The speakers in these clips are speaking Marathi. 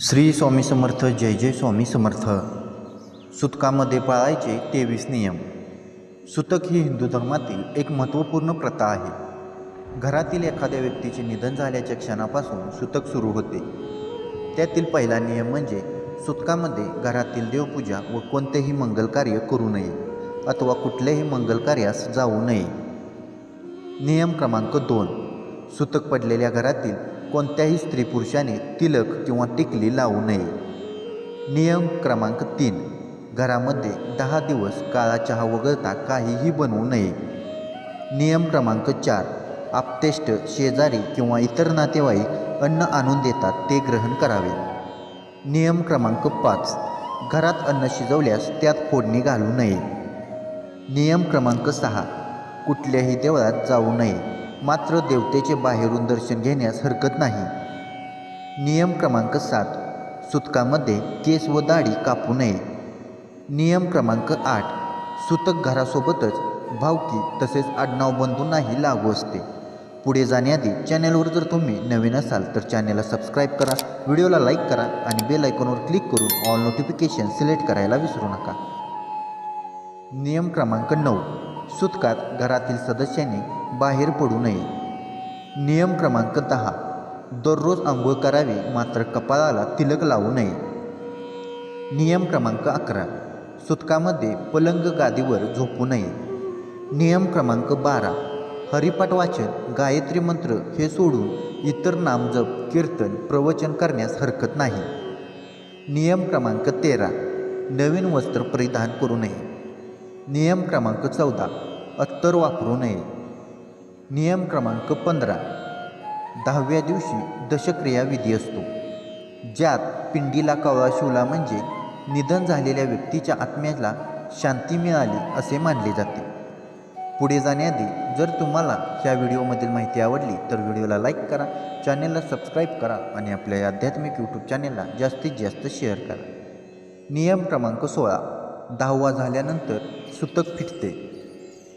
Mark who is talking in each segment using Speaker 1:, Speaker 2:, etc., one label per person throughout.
Speaker 1: श्री स्वामी समर्थ जय जय स्वामी समर्थ. सुतकामध्ये पाळायचे तेवीस नियम. सुतक ही हिंदू धर्मातील एक महत्त्वपूर्ण प्रथा आहे. घरातील एखाद्या व्यक्तीचे निधन झाल्याच्या क्षणापासून सुतक सुरू होते. त्यातील पहिला नियम म्हणजे सुतकामध्ये घरातील देवपूजा व कोणतेही मंगलकार्य करू नये अथवा कुठल्याही मंगलकार्यास जाऊ नये. नियम क्रमांक दोन. सुतक पडलेल्या घरातील कोणत्याही स्त्री पुरुषाने तिलक किंवा टिकली लावू नये. नियम क्रमांक तीन. घरामध्ये दहा दिवस काळा चहा वगळता काहीही बनवू नये. नियम क्रमांक चार. आपतेष्ट शेजारी किंवा इतर नातेवाईक अन्न आणून देतात ते ग्रहण करावे. नियम क्रमांक पाच. घरात अन्न शिजवल्यास त्यात फोडणी घालू नये. नियम क्रमांक सहा. कुठल्याही देवळात जाऊ नये. मात्र देवतेचे बाहेरून दर्शन घेण्यास हरकत नाही. नियम क्रमांक सात. सुतकामध्ये केस व दाढी कापू नये. नियम क्रमांक आठ. सुतक घरासोबतच भावकी तसेच आडनाव बंधूंनाही लागू असते. पुढे जाण्याआधी चॅनलवर जर तुम्ही नवीन असाल तर चॅनलला सबस्क्राईब करा व्हिडिओला लाईक करा आणि बेल आयकॉनवर क्लिक करून ऑल नोटिफिकेशन सिलेक्ट करायला विसरू नका. नियम क्रमांक नऊ. सुतकात घरातील सदस्यांनी बाहेर पडू नये. नियम क्रमांक दहा. दररोज आंघोळ करावी मात्र कपाळाला तिलक लावू नये. नियम क्रमांक अकरा. सुतकामध्ये पलंग गादीवर झोपू नये. नियम क्रमांक बारा. हरिपाठ वाचन गायत्री मंत्र हे सोडून इतर नामजप कीर्तन प्रवचन करण्यास हरकत नाही. नियम क्रमांक तेरा. नवीन वस्त्र परिधान करू नये. नियम क्रमांक चौदा. अत्तर वापरू नये. नियम क्रमांक पंधरा. दहाव्या दिवशी दशक्रिया विधी असतो. ज्यात पिंडीला कवळा शिवला म्हणजे निधन झालेल्या व्यक्तीच्या आत्म्याला शांती मिळाली असे मानले जाते. पुढे जाण्याआधी जर तुम्हाला ह्या व्हिडिओमधील माहिती आवडली तर व्हिडिओला लाईक करा चॅनेलला सबस्क्राईब करा आणि आपल्या या आध्यात्मिक यूट्यूब चॅनेलला जास्तीत जास्त शेअर करा. नियम क्रमांक सोळा. दहावा झाल्यानंतर सुतक फिटते.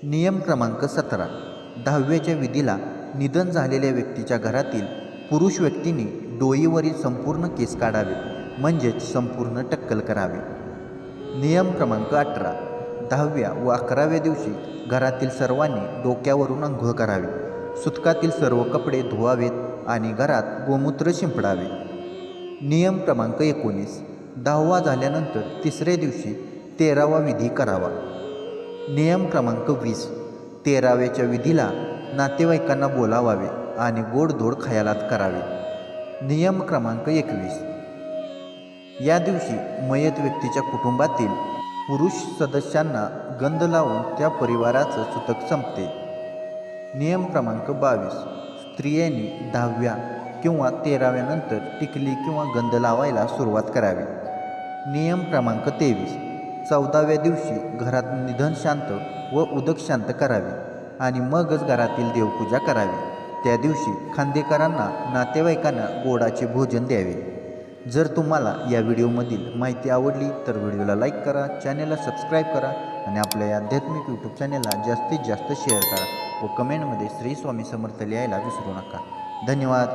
Speaker 1: नियम क्रमांक सतरा. दहाव्याच्या विधीला निधन झालेल्या व्यक्तीच्या घरातील पुरुष व्यक्तीने डोईवरील संपूर्ण केस काढावे म्हणजेच संपूर्ण टक्कल करावे. नियम क्रमांक अठरा. दहाव्या व अकराव्या दिवशी घरातील सर्वांनी डोक्यावरून आंघोळ करावी. सुतकातील सर्व कपडे धुवावेत आणि घरात गोमूत्र शिंपडावे. नियम क्रमांक एकोणीस. दहावा झाल्यानंतर तिसऱ्या दिवशी तेरावा विधी करावा. नियम क्रमांक वीस. तेराव्याच्या विधीला नातेवाईकांना बोलावावे आणि गोडधोड खयालात करावे. नियम क्रमांक एकवीस. या दिवशी मयत व्यक्तीच्या कुटुंबातील पुरुष सदस्यांना गंध लावून त्या परिवाराचं सुतक संपते. नियम क्रमांक बावीस. स्त्रियांनी दहाव्या किंवा तेराव्यानंतर टिकली किंवा गंध लावायला सुरुवात करावी. नियम क्रमांक तेवीस. चौदाव्या दिवशी घरात निधन शांत व उदक शांत करावे आणि मगच घरातील देवपूजा करावी. त्या दिवशी खांदेकरांना नातेवाईकांना गोडाचे भोजन द्यावे. जर तुम्हाला या व्हिडिओमधील माहिती आवडली तर व्हिडिओला लाईक करा चॅनेलला सबस्क्राईब करा आणि आपल्या या आध्यात्मिक यूट्यूब चॅनेलला जास्तीत जास्त शेअर करा व कमेंटमध्ये श्री स्वामी समर्थ लिहायला विसरू नका. धन्यवाद.